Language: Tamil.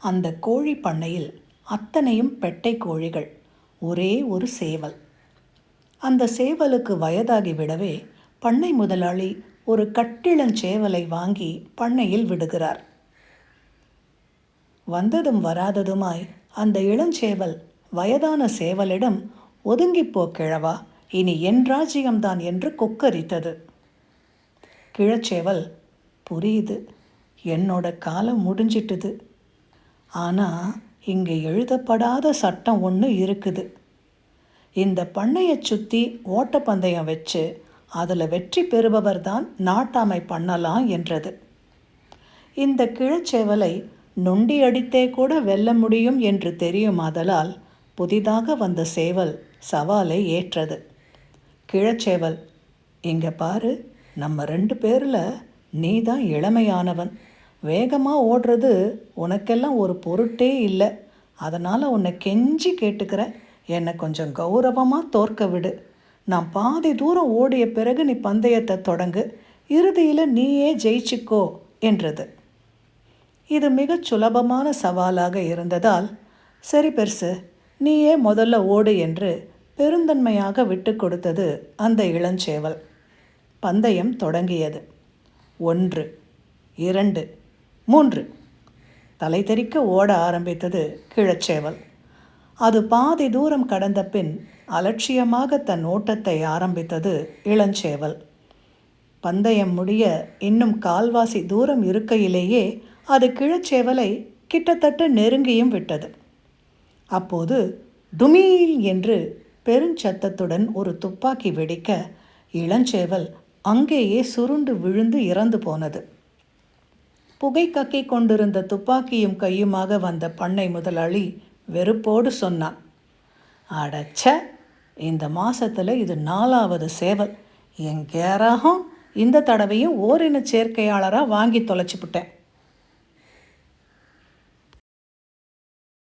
அந்த கோழி பண்ணையில் அத்தனையும் பெட்டை கோழிகள் ஒரே ஒரு சேவல். அந்த சேவலுக்கு வயதாகி விடவே பண்ணை முதலாளி ஒரு கட்டிளஞ்சேவலை வாங்கி பண்ணையில் விடுகிறார். வந்ததும் வராததுமாய் அந்த இளஞ்சேவல் வயதான சேவலிடம் ஒதுங்கிப்போ கிழவா இனி என் ராஜ்யம்தான் என்று கொக்கரித்தது. கிழச்சேவல் புரியுது என்னோட காலம் முடிஞ்சிட்டுது ஆனால் இங்கே எழுதப்படாத சட்டம் ஒன்று இருக்குது. இந்த பண்ணையை சுற்றி ஓட்டப்பந்தயம் வச்சு அதில் வெற்றி பெறுபவர் தான் நாட்டாமை பண்ணலாம் என்றது. இந்த கிழச்சேவலை நொண்டி அடித்தே கூட வெல்ல முடியும் என்று தெரியுமாதலால் புதிதாக வந்த சேவல் சவாலை ஏற்றது. கிழச்சேவல் இங்கே பாரு நம்ம ரெண்டு பேரில் நீ தான் இளமையானவன். வேகமாக ஓடுறது உனக்கெல்லாம் ஒரு பொருட்டே இல்லை. அதனால் உன்னை கெஞ்சி கேட்டுக்கிறேன் என்னை கொஞ்சம் கௌரவமாக தோற்க விடு. நான் பாதி தூரம் ஓடிய பிறகு நீ பந்தயத்தை தொடங்கு. இறுதியில் நீயே ஜெயிச்சுக்கோ என்றது. இது மிகச் சுலபமான சவாலாக இருந்ததால் சரி பெருசு நீயே முதல்ல ஓடு என்று பெருந்தன்மையாக விட்டு கொடுத்தது அந்த இளஞ்சேவல். பந்தயம் தொடங்கியது. ஒன்று இரண்டு மூன்று. தலை தெறிக்க ஓட ஆரம்பித்தது கிழச்சேவல். அது பாதி தூரம் கடந்த பின் அலட்சியமாக தன் ஓட்டத்தை ஆரம்பித்தது இளஞ்சேவல். பந்தயம் முடிய இன்னும் கால்வாசி தூரம் இருக்கையிலேயே அது கிழச்சேவலை கிட்டத்தட்ட நெருங்கியும் விட்டது. அப்போது துமீல் என்று பெருஞ்சத்தத்துடன் ஒரு துப்பாக்கி வெடிக்க இளஞ்சேவல் அங்கேயே சுருண்டு விழுந்து இறந்து போனது. புகை கக்கி கொண்டிருந்த துப்பாக்கியும் கையுமாக வந்த பண்ணை முதலாளி வெறுப்போடு சொன்னான் அடச்ச! இந்த மாசத்துல இது நாலாவது சேவல். எங்கேறாகும் இந்த தடவையும் ஓரின சேர்க்கையாளராக வாங்கி தொலைச்சிப்புட்டேன்